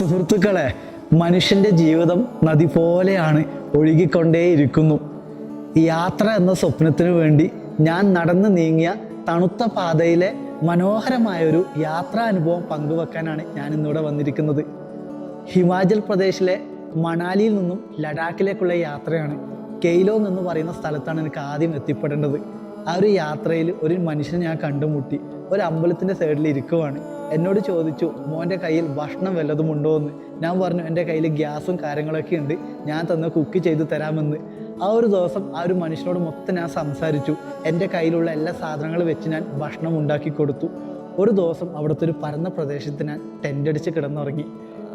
സുഹൃത്തുക്കളെ മനുഷ്യന്റെ ജീവിതം നദി പോലെയാണ് ഒഴുകിക്കൊണ്ടേയിരിക്കുന്നു. യാത്ര എന്ന സ്വപ്നത്തിനു വേണ്ടി ഞാൻ നടന്നു നീങ്ങിയ തണുത്ത പാതയിലെ മനോഹരമായൊരു യാത്രാ അനുഭവം പങ്കുവെക്കാനാണ് ഞാൻ ഇന്നിവിടെ വന്നിരിക്കുന്നത്. ഹിമാചൽ പ്രദേശിലെ മണാലിയിൽ നിന്നും ലഡാക്കിലേക്കുള്ള യാത്രയാണ്. കെയ്ലോങ് എന്ന് പറയുന്ന സ്ഥലത്താണ് എനിക്ക് ആദ്യം എത്തിപ്പെടേണ്ടത്. ആ ഒരു യാത്രയിൽ ഒരു മനുഷ്യനെ ഞാൻ കണ്ടുമുട്ടി. ഒരു അമ്പലത്തിന്റെ സൈഡിൽ ഇരിക്കുവാണ്. എന്നോട് ചോദിച്ചു മോന്റെ കയ്യിൽ ഭക്ഷണം വല്ലതും ഉണ്ടോ എന്ന്? ഞാൻ പറഞ്ഞു എന്റെ കയ്യിൽ ഗ്യാസും കാര്യങ്ങളൊക്കെ ഉണ്ട്. ഞാൻ തന്ന് കുക്ക് ചെയ്ത് തരാമെന്ന്. ആ ഒരു ദിവസം ആ ഒരു മനുഷ്യനോട് മൊത്തം ഞാൻ സംസാരിച്ചു. എന്റെ കയ്യിലുള്ള എല്ലാ സാധനങ്ങളും വെച്ച് ഞാൻ ഭക്ഷണം ഉണ്ടാക്കി കൊടുത്തു. ഒരു ദിവസം അവിടുത്തെ ഒരു പരന്ന പ്രദേശത്ത് ഞാൻ ടെന്റ് അടിച്ച് കിടന്നുറങ്ങി.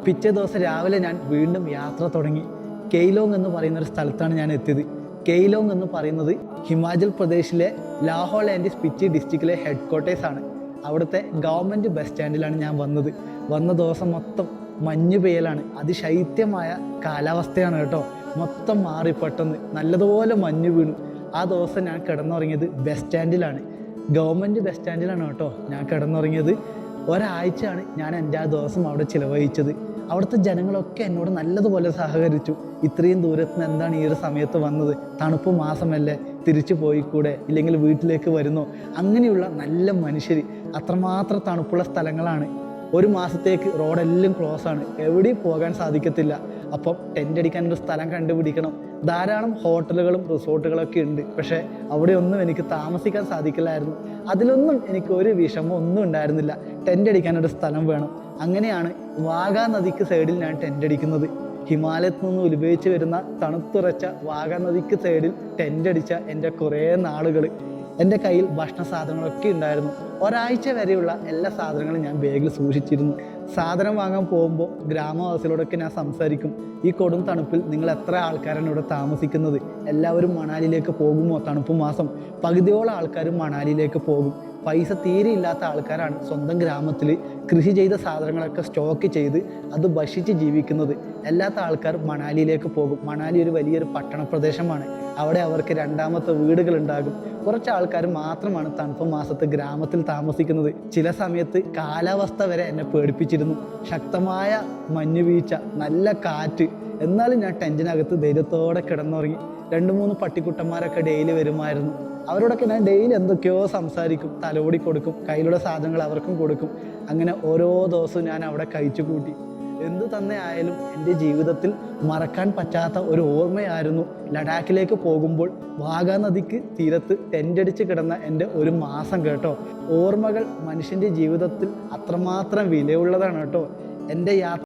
പിറ്റേ ദിവസം രാവിലെ ഞാൻ വീണ്ടും യാത്ര തുടങ്ങി. കെയ്ലോങ് എന്ന് പറയുന്ന ഒരു സ്ഥലത്താണ് ഞാൻ എത്തിയത്. കെയ്ലോങ് എന്ന് പറയുന്നത് ഹിമാചൽ പ്രദേശിലെ ലാഹോൾ ആൻഡ് സ്പിറ്റി ഡിസ്ട്രിക്റ്റിലെ ഹെഡ് ക്വാർട്ടേഴ്സാണ് അവിടുത്തെ ഗവൺമെന്റ് ബസ് സ്റ്റാൻഡിലാണ് ഞാൻ വന്നത്. വന്ന ദിവസം മൊത്തം മഞ്ഞ് പെയ്യലാണ്. അതിശൈത്യമായ കാലാവസ്ഥയാണ് കേട്ടോ. മൊത്തം മാറി പെട്ടെന്ന് നല്ലതുപോലെ മഞ്ഞ് വീണു. ആ ദിവസം ഞാൻ കിടന്നുറങ്ങിയത് ബസ് സ്റ്റാൻഡിലാണ്. ഗവൺമെന്റ് ബസ് സ്റ്റാൻഡിലാണ് കേട്ടോ ഞാൻ കിടന്നുറങ്ങിയത്. ഒരാഴ്ചയാണ് ഞാൻ എന്റെ ആ ദിവസം അവിടെ ചിലവഴിച്ചത്. അവിടുത്തെ ജനങ്ങളൊക്കെ എന്നോട് നല്ലതുപോലെ സഹകരിച്ചു. ഇത്രയും ദൂരത്ത് നിന്ന് എന്താണ് ഈ ഒരു സമയത്ത് വന്നത്? തണുപ്പ് മാസമല്ലേ? തിരിച്ചു പോയിക്കൂടെ? ഇല്ലെങ്കിൽ വീട്ടിലേക്ക് വരുന്നോ? അങ്ങനെയുള്ള നല്ല മനുഷ്യർ അത്രമാത്രം തണുപ്പുള്ള സ്ഥലങ്ങളാണ്. ഒരു മാസത്തേക്ക് റോഡെല്ലാം ക്ലോസ് ആണ്. എവിടെയും പോകാൻ സാധിക്കത്തില്ല. അപ്പം ടെന്റ് അടിക്കാൻ ഒരു സ്ഥലം കണ്ടുപിടിക്കണം. ധാരാളം ഹോട്ടലുകളും റിസോർട്ടുകളൊക്കെ ഉണ്ട്. പക്ഷേ അവിടെയൊന്നും എനിക്ക് താമസിക്കാൻ സാധിക്കില്ലായിരുന്നു. അതിലൊന്നും എനിക്ക് ഒരു വിഷമം ഒന്നും ഉണ്ടായിരുന്നില്ല. ടെന്റ് അടിക്കാൻ ഒരു സ്ഥലം വേണം. അങ്ങനെയാണ് വാഗാ നദിക്ക് സൈഡിൽ ഞാൻ ടെന്റ് അടിക്കുന്നത്. ഹിമാലയത്തിൽ നിന്ന് ഉത്ഭവിച്ച് വരുന്ന തണുത്തുറച്ച വാഗാ നദിക്ക് സൈഡിൽ ടെന്റ് അടിച്ച എന്റെ കുറേ നാളുകൾ എന്റെ കയ്യിൽ ഭക്ഷണ സാധനങ്ങളൊക്കെ ഉണ്ടായിരുന്നു. ഒരാഴ്ച വരെയുള്ള എല്ലാ സാധനങ്ങളും ഞാൻ ബാഗിൽ സൂക്ഷിച്ചിരുന്നു. സാധനം വാങ്ങാൻ പോകുമ്പോൾ ഗ്രാമവാസികളോടൊക്കെ ഞാൻ സംസാരിക്കും. ഈ കൊടും തണുപ്പിൽ നിങ്ങൾ എത്ര ആൾക്കാരാണ് ഇവിടെ താമസിക്കുന്നത്? എല്ലാവരും മണാലിയിലേക്ക് പോകുമോ? തണുപ്പ് മാസം. പകുതിയോളം ആൾക്കാരും മണാലിയിലേക്ക് പോകും. പൈസ തീരെ ഇല്ലാത്ത ആൾക്കാരാണ് സ്വന്തം ഗ്രാമത്തിൽ കൃഷി ചെയ്ത സാധനങ്ങളൊക്കെ സ്റ്റോക്ക് ചെയ്ത് അത് ഭക്ഷിച്ച് ജീവിക്കുന്നത്. അല്ലാത്ത ആൾക്കാർ മണാലിയിലേക്ക് പോകും. മണാലി ഒരു വലിയൊരു പട്ടണ പ്രദേശമാണ് അവിടെ അവർക്ക് രണ്ടാമത്തെ വീടുകൾ ഉണ്ടാകും കുറച്ച് ആൾക്കാർ മാത്രമാണ് തണുപ്പ് മാസത്ത് ഗ്രാമത്തിൽ താമസിക്കുന്നത്. ചില സമയത്ത് കാലാവസ്ഥ വരെ എന്നെ പേടിപ്പിച്ചിരുന്നു. ശക്തമായ മഞ്ഞുവീഴ്ച നല്ല കാറ്റ്. എന്നാലും ഞാൻ ടെൻഷനകത്ത് ധൈര്യത്തോടെ കിടന്നുറങ്ങി. രണ്ട് മൂന്ന് പട്ടിക്കുട്ടന്മാരൊക്കെ ഡെയിലി വരുമായിരുന്നു. അവരോടൊക്കെ ഞാൻ ഡെയിലി എന്തൊക്കെയോ സംസാരിക്കും തലോടി കൊടുക്കും കയ്യിലുള്ള സാധനങ്ങൾ അവർക്കും കൊടുക്കും. അങ്ങനെ ഓരോ ദിവസവും ഞാൻ അവിടെ കഴിച്ചു കൂട്ടി എന്തു തന്നെ ആയാലും എന്റെ ജീവിതത്തിൽ മറക്കാൻ പറ്റാത്ത ഒരു ഓർമ്മയായിരുന്നു ലഡാക്കിലേക്ക് പോകുമ്പോൾ വാഗാ നദിക്ക് തീരത്ത് ടെന്റടിച്ച് കിടന്ന എന്റെ ഒരു മാസം കേട്ടോ. ഓർമ്മകൾ മനുഷ്യന്റെ ജീവിതത്തിൽ അത്രമാത്രം വിലയുള്ളതാണ് കേട്ടോ. എന്റെ യാത്ര